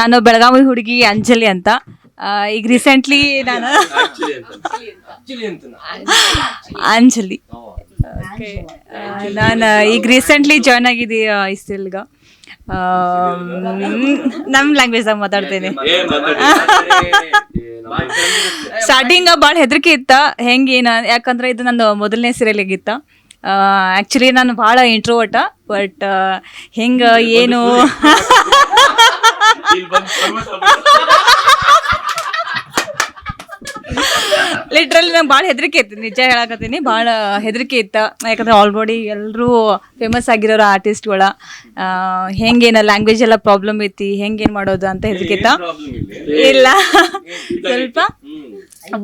ನಾನು ಬೆಳಗಾವಿ ಹುಡುಗಿ ಅಂಜಲಿ ಅಂತ. ಈಗ ರೀಸೆಂಟ್ಲಿ ನಾನು ಅಂಜಲಿ. ನಾನು ಈಗ ರೀಸೆಂಟ್ಲಿ ಜಾಯ್ನ್ ಆಗಿದ್ದೆ ಇಸ್ರೇಲ್ಗ ನಮ್ಮ ಲ್ಯಾಂಗ್ವೇಜ್ದಾಗ ಮಾತಾಡ್ತೇನೆ. ಸ್ಟಾರ್ಟಿಂಗ್ ಭಾಳ ಹೆದರಿಕೆ ಇತ್ತ. ಹೆಂಗೇನ ಯಾಕಂದ್ರೆ ಇದು ನನ್ನ ಮೊದಲನೇ ಸೀರಿಯಲ್ ಆಗಿತ್ತ. ಆ್ಯಕ್ಚುಲಿ ನಾನು ಭಾಳ ಇಂಟ್ರೋವಟ ಬಟ್ ಹೆಂಗೆ ಏನು ಇಲ್ಲಿ ಬಂದು ಲಿಟ್ರಲಿ ನಂಗೆ ಭಾಳ ಹೆದರಿಕೆ ಇತ್ತು ನಿಜ ಹೇಳಕತ್ತೀನಿ. ಭಾಳ ಹೆದರಿಕೆ ಇತ್ತು. ಯಾಕಂದ್ರೆ ಆಲ್ರೆಡಿ ಎಲ್ಲರೂ ಫೇಮಸ್ ಆಗಿರೋರು ಆರ್ಟಿಸ್ಟ್ಗಳ ಹೆಂಗೇನ ಲ್ಯಾಂಗ್ವೇಜ್ ಎಲ್ಲ ಪ್ರಾಬ್ಲಮ್ ಐತಿ ಹೆಂಗೇನು ಮಾಡೋದು ಅಂತ ಹೆದರಿಕೆ ಇತ್ತ? ಇಲ್ಲ? ಸ್ವಲ್ಪ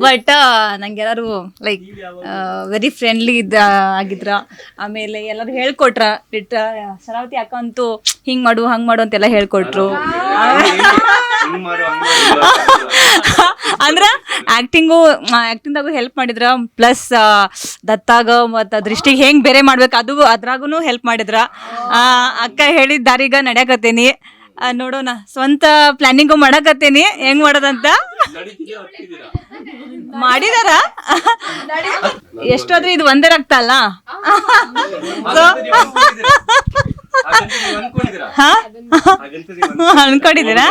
ಬಟ್ ನಂಗೆ ಎಲ್ಲರು ಲೈಕ್ ವೆರಿ ಫ್ರೆಂಡ್ಲಿ ಇದ್ದ ಆಗಿದ್ರ. ಆಮೇಲೆ ಎಲ್ಲರೂ ಹೇಳ್ಕೊಟ್ರ. ಬಿಟ್ಟ ಶರಾವತಿ ಅಕ್ಕ ಅಂತೂ ಹಿಂಗ್ ಮಾಡು ಹಂಗ್ ಮಾಡು ಅಂತೆಲ್ಲ ಹೇಳ್ಕೊಟ್ರು. ಅಂದ್ರ ಆಕ್ಟಿಂಗು ಆಕ್ಟಿಂಗ್ದಾಗು ಹೆಲ್ಪ್ ಮಾಡಿದ್ರ. ಪ್ಲಸ್ ದತ್ತಾಗ ಮತ್ತ ದೃಷ್ಟಿಗೆ ಹೆಂಗ್ ಬೇರೆ ಮಾಡ್ಬೇಕು ಅದು ಅದ್ರಾಗೂ ಹೆಲ್ಪ್ ಮಾಡಿದ್ರ. ಅಕ್ಕ ಹೇಳಿದ ದಾರಿಗ ನಡ್ಯಾಕತ್ತೀನಿ. ನೋಡೋಣ. ಸ್ವಂತ ಪ್ಲಾನಿಂಗು ಮಾಡಕತ್ತೀನಿ. ಹೆಂಗ್ ಮಾಡೋದಂತ? ಮಾಡಿದಾರ? ಎಷ್ಟಾದ್ರೂ ಇದು ಒಂದೇ ರಕ್ತ ಅಲ್ಲ? ಹಾ? ಅನ್ಕೊಂಡಿದ್ದೀರಾ?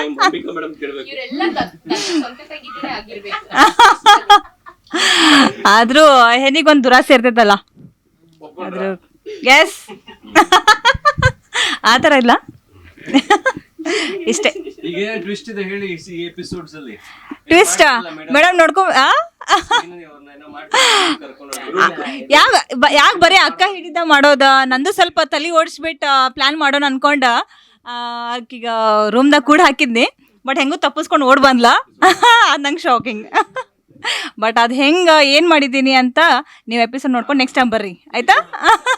ಆದ್ರೂ ಹೆನಿಗೊಂದು ದುರಾಸೆ ಇರ್ತೈತಲ್ಲ. ಆದ್ರೂ ಎಸ್ ಆ ಥರ ಇಲ್ಲ? ಇಷ್ಟೇ. ಈಗ ಟ್ವಿಸ್ಟ್ ಇದೆ ಹೇಳಿ ಈ ಎಪಿಸೋಡ್ಸ್ ಅಲ್ಲಿ. ಟ್ವಿಸ್ಟ್ ಮೇಡಮ್ ನೋಡ್ಕೊ ಆ? ಯಾಕ ಬರೀ ಅಕ್ಕ ಹಿಡಿದ ಮಾಡೋದ? ನಂದು ಸ್ವಲ್ಪ ತಲೆ ಓಡಿಸ್ಬಿಟ್ ಪ್ಲಾನ್ ಮಾಡೋಣ ಅನ್ಕೊಂಡ. ಈಗ ಆಕೀಗ ರೂಮ್ದಾಗ ಕೂಡ ಹಾಕಿದ್ನಿ. ಬಟ್ ಹೆಂಗೂ ತಪ್ಪಿಸ್ಕೊಂಡು ಓಡ್ ಬಂದ್ಲ. ಅದು ನಂಗೆ ಶಾಕಿಂಗ್ ಬಟ್ ಅದು ಹೆಂಗೆ ಏನು ಮಾಡಿದ್ದೀನಿ ಅಂತ ನೀವು ಎಪಿಸೋಡ್ ನೋಡ್ಕೊಂಡು ನೆಕ್ಸ್ಟ್ ಟೈಮ್ ಬರ್ರಿ. ಆಯ್ತಾ?